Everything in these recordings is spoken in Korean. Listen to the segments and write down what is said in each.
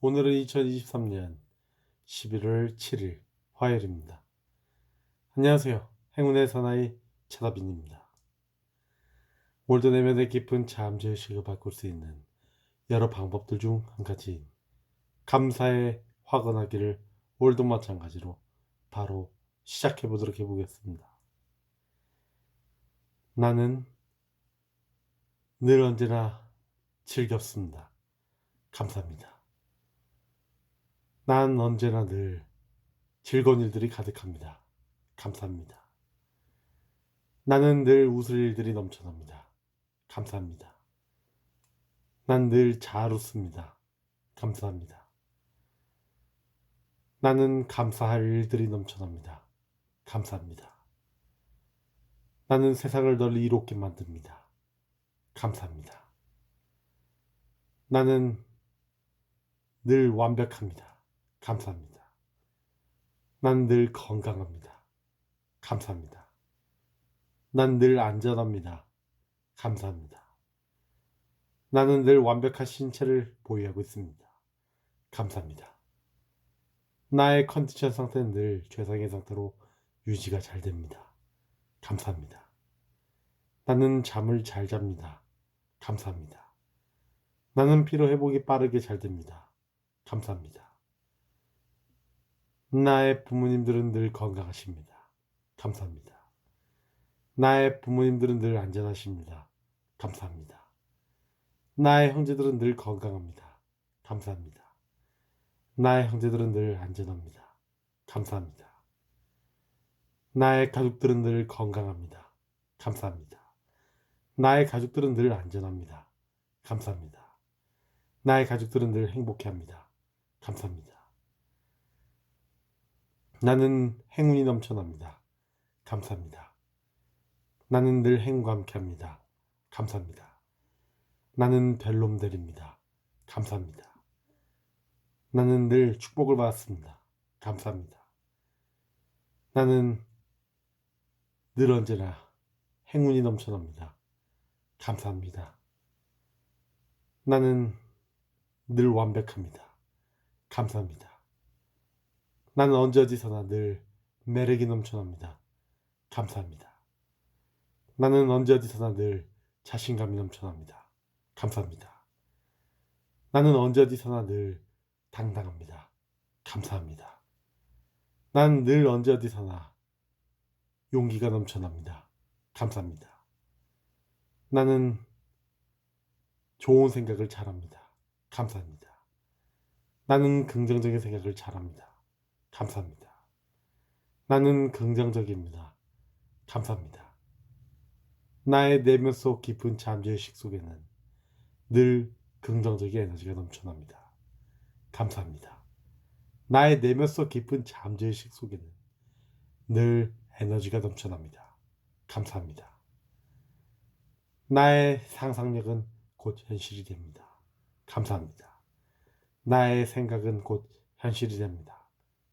오늘은 2023년 11월 7일 화요일입니다. 안녕하세요. 행운의 사나이 차다빈입니다. 올드 내면의 깊은 잠재의식을 바꿀 수 있는 여러 방법들 중 한 가지인 감사의 화건하기를 올드 마찬가지로 바로 시작해 보도록 해보겠습니다. 나는 늘 언제나 즐겁습니다. 감사합니다. 난 언제나 늘 즐거운 일들이 가득합니다. 감사합니다. 나는 늘 웃을 일들이 넘쳐납니다. 감사합니다. 난 늘 잘 웃습니다. 감사합니다. 나는 감사할 일들이 넘쳐납니다. 감사합니다. 나는 세상을 널리 이롭게 만듭니다. 감사합니다. 나는 늘 완벽합니다. 감사합니다. 난 늘 건강합니다. 감사합니다. 난 늘 안전합니다. 감사합니다. 나는 늘 완벽한 신체를 보유하고 있습니다. 감사합니다. 나의 컨디션 상태는 늘 최상의 상태로 유지가 잘 됩니다. 감사합니다. 나는 잠을 잘 잡니다. 감사합니다. 나는 피로 회복이 빠르게 잘 됩니다. 감사합니다. 나의 부모님들은 늘 건강하십니다. 감사합니다. 나의 부모님들은 늘 안전하십니다. 감사합니다. 나의 형제들은 늘 건강합니다. 감사합니다. 나의 형제들은 늘 안전합니다. 감사합니다. 나의 가족들은 늘 건강합니다. 감사합니다. 나의 가족들은 늘 안전합니다. 감사합니다. 나의 가족들은 늘 행복해합니다. 감사합니다. 나는 행운이 넘쳐납니다. 감사합니다. 나는 늘 행운과 함께합니다. 감사합니다. 나는 별놈들입니다. 감사합니다. 나는 늘 축복을 받았습니다. 감사합니다. 나는 늘 언제나 행운이 넘쳐납니다. 감사합니다. 나는 늘 완벽합니다. 감사합니다. 나는 언제 어디서나 늘 매력이 넘쳐납니다. 감사합니다. 나는 언제 어디서나 늘 자신감이 넘쳐납니다. 감사합니다. 나는 언제 어디서나 늘 당당합니다. 감사합니다. 난 늘 언제 어디서나 용기가 넘쳐납니다. 감사합니다. 나는 좋은 생각을 잘합니다. 감사합니다. 나는 긍정적인 생각을 잘합니다. 감사합니다. 나는 긍정적입니다. 감사합니다. 나의 내면 속 깊은 잠재의식 속에는 늘 긍정적인 에너지가 넘쳐납니다. 감사합니다. 나의 내면 속 깊은 잠재의식 속에는 늘 에너지가 넘쳐납니다. 감사합니다. 나의 상상력은 곧 현실이 됩니다. 감사합니다. 나의 생각은 곧 현실이 됩니다.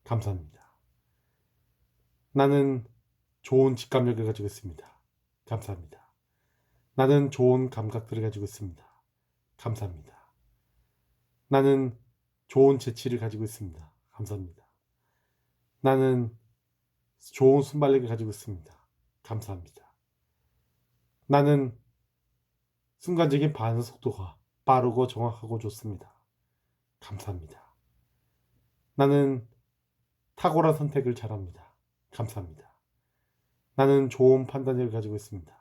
감사합니다. 나는 좋은 직감력을 가지고 있습니다. 감사합니다. 나는 좋은 감각들을 가지고 있습니다. 감사합니다. 나는 좋은 재치를 가지고 있습니다. 감사합니다. 나는 좋은 순발력을 가지고 있습니다. 감사합니다. 나는 순간적인 반응 속도가 빠르고 정확하고 좋습니다. 감사합니다. 나는 탁월한 선택을 잘합니다. 감사합니다. 나는 좋은 판단력을 가지고 있습니다.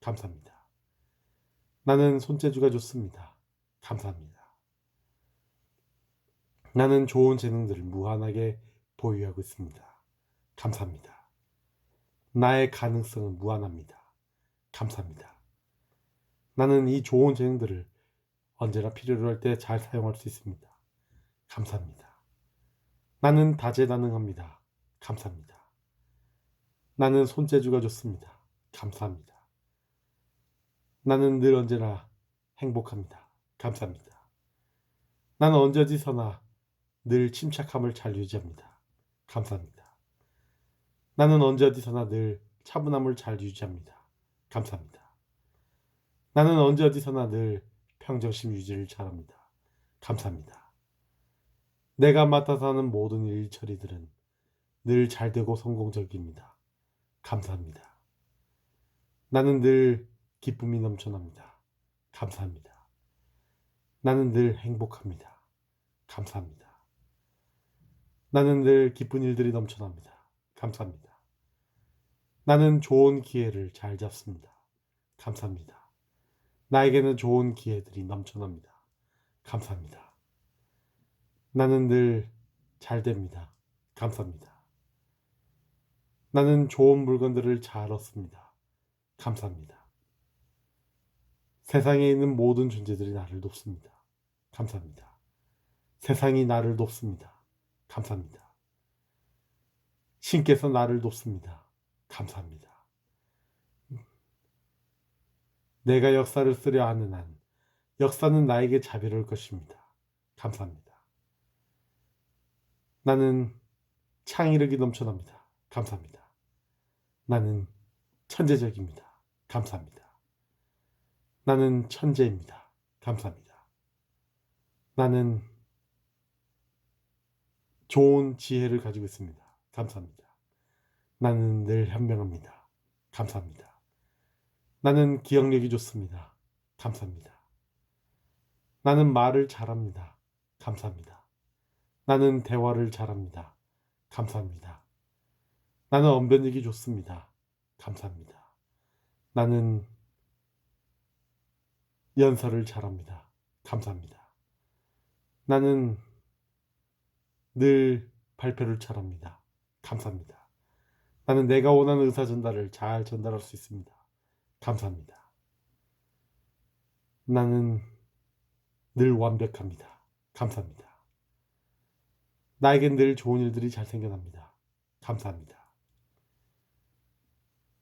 감사합니다. 나는 손재주가 좋습니다. 감사합니다. 나는 좋은 재능들을 무한하게 보유하고 있습니다. 감사합니다. 나의 가능성은 무한합니다. 감사합니다. 나는 이 좋은 재능들을 언제나 필요로 할 때 잘 사용할 수 있습니다. 감사합니다. 나는 다재다능합니다. 감사합니다. 나는 손재주가 좋습니다. 감사합니다. 나는 늘 언제나 행복합니다. 감사합니다. 나는 언제 어디서나 늘 침착함을 잘 유지합니다. 감사합니다. 나는 언제 어디서나 늘 차분함을 잘 유지합니다. 감사합니다. 나는 언제 어디서나 늘 평정심 유지를 잘합니다. 감사합니다. 내가 맡아서 하는 모든 일 처리들은 늘 잘되고 성공적입니다. 감사합니다. 나는 늘 기쁨이 넘쳐납니다. 감사합니다. 나는 늘 행복합니다. 감사합니다. 나는 늘 기쁜 일들이 넘쳐납니다. 감사합니다. 나는 좋은 기회를 잘 잡습니다. 감사합니다. 나에게는 좋은 기회들이 넘쳐납니다. 감사합니다. 나는 늘 잘 됩니다. 감사합니다. 나는 좋은 물건들을 잘 얻습니다. 감사합니다. 세상에 있는 모든 존재들이 나를 돕습니다. 감사합니다. 세상이 나를 돕습니다. 감사합니다. 신께서 나를 돕습니다. 감사합니다. 내가 역사를 쓰려 하는 한 역사는 나에게 자비로울 것입니다. 감사합니다. 나는 창의력이 넘쳐납니다. 감사합니다. 나는 천재적입니다. 감사합니다. 나는 천재입니다. 감사합니다. 나는 좋은 지혜를 가지고 있습니다. 감사합니다. 나는 늘 현명합니다. 감사합니다. 나는 기억력이 좋습니다. 감사합니다. 나는 말을 잘합니다. 감사합니다. 나는 대화를 잘합니다. 감사합니다. 나는 언변력이 좋습니다. 감사합니다. 나는 연설을 잘합니다. 감사합니다. 나는 늘 발표를 잘합니다. 감사합니다. 나는 내가 원하는 의사 전달을 잘 전달할 수 있습니다. 감사합니다. 나는 늘 완벽합니다. 감사합니다. 나에겐 늘 좋은 일들이 잘 생겨납니다. 감사합니다.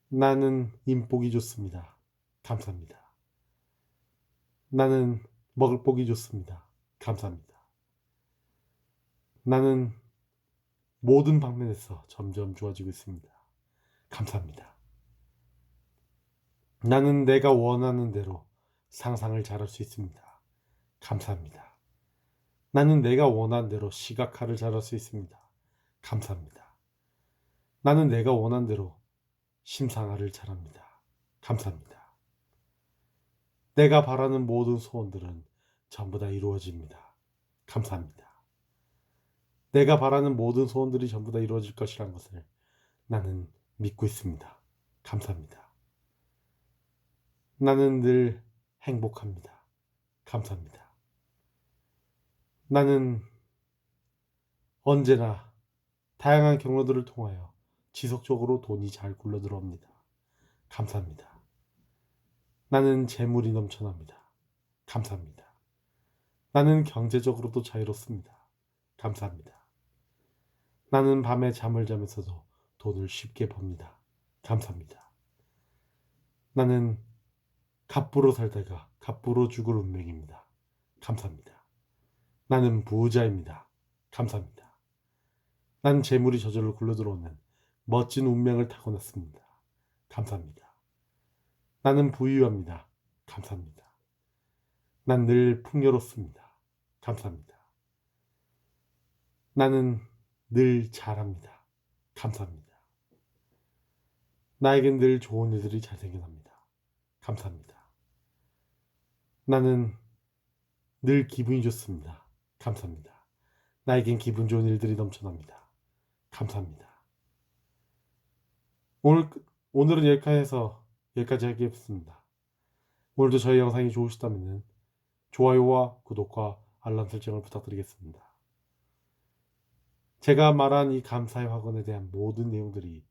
나는 인복이 좋습니다. 감사합니다. 나는 먹을 복이 좋습니다. 감사합니다. 나는 모든 방면에서 점점 좋아지고 있습니다. 감사합니다. 나는 내가 원하는 대로 상상을 잘할 수 있습니다. 감사합니다. 나는 내가 원하는 대로 시각화를 잘할 수 있습니다. 감사합니다. 나는 내가 원하는 대로 심상화를 잘합니다. 감사합니다. 내가 바라는 모든 소원들은 전부 다 이루어집니다. 감사합니다. 내가 바라는 모든 소원들이 전부 다 이루어질 것이란 것을 나는 믿고 있습니다. 감사합니다. 나는 늘 행복합니다. 감사합니다. 나는 언제나 다양한 경로들을 통하여 지속적으로 돈이 잘 굴러 들어옵니다. 감사합니다. 나는 재물이 넘쳐납니다. 감사합니다. 나는 경제적으로도 자유롭습니다. 감사합니다. 나는 밤에 잠을 자면서도 돈을 쉽게 법니다. 감사합니다. 나는 갑부로 살다가 갑부로 죽을 운명입니다. 감사합니다. 나는 부자입니다. 감사합니다. 난 재물이 저절로 굴러들어오는 멋진 운명을 타고났습니다. 감사합니다. 나는 부유합니다. 감사합니다. 난 늘 풍요롭습니다. 감사합니다. 나는 늘 잘합니다. 감사합니다. 나에겐 늘 좋은 일들이 잘 생겨납니다. 감사합니다. 나는 늘 기분이 좋습니다. 감사합니다. 나에겐 기분 좋은 일들이 넘쳐납니다. 감사합니다. 오늘, 끝- 오늘은 여기까지 해서 여기까지 하겠습니다. 오늘도 저희 영상이 좋으시다면 좋아요와 구독과 알람 설정을 부탁드리겠습니다. 제가 말한 이 감사의 확언에 대한 모든 내용들이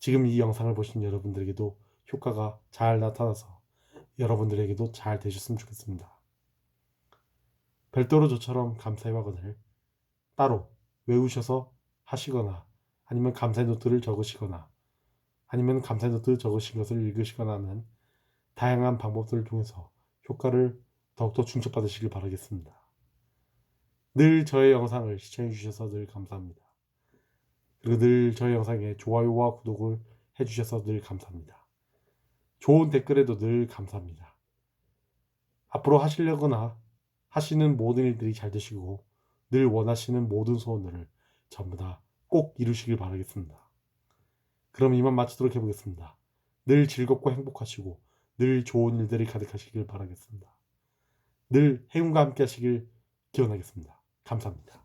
지금 이 영상을 보신 여러분들에게도 효과가 잘 나타나서 여러분들에게도 잘 되셨으면 좋겠습니다. 별도로 저처럼 감사의 확언을 따로 외우셔서 하시거나 아니면 감사의 노트를 적으시거나 아니면 감사의 노트 적으신 것을 읽으시거나 하는 다양한 방법들을 통해서 효과를 더욱더 중첩받으시길 바라겠습니다. 늘 저의 영상을 시청해 주셔서 늘 감사합니다. 그리고 늘 저의 영상에 좋아요와 구독을 해 주셔서 늘 감사합니다. 좋은 댓글에도 늘 감사합니다. 앞으로 하시려거나 하시는 모든 일들이 잘 되시고 늘 원하시는 모든 소원들을 전부 다 꼭 이루시길 바라겠습니다. 그럼 이만 마치도록 해보겠습니다. 늘 즐겁고 행복하시고 늘 좋은 일들이 가득하시길 바라겠습니다. 늘 행운과 함께 하시길 기원하겠습니다. 감사합니다.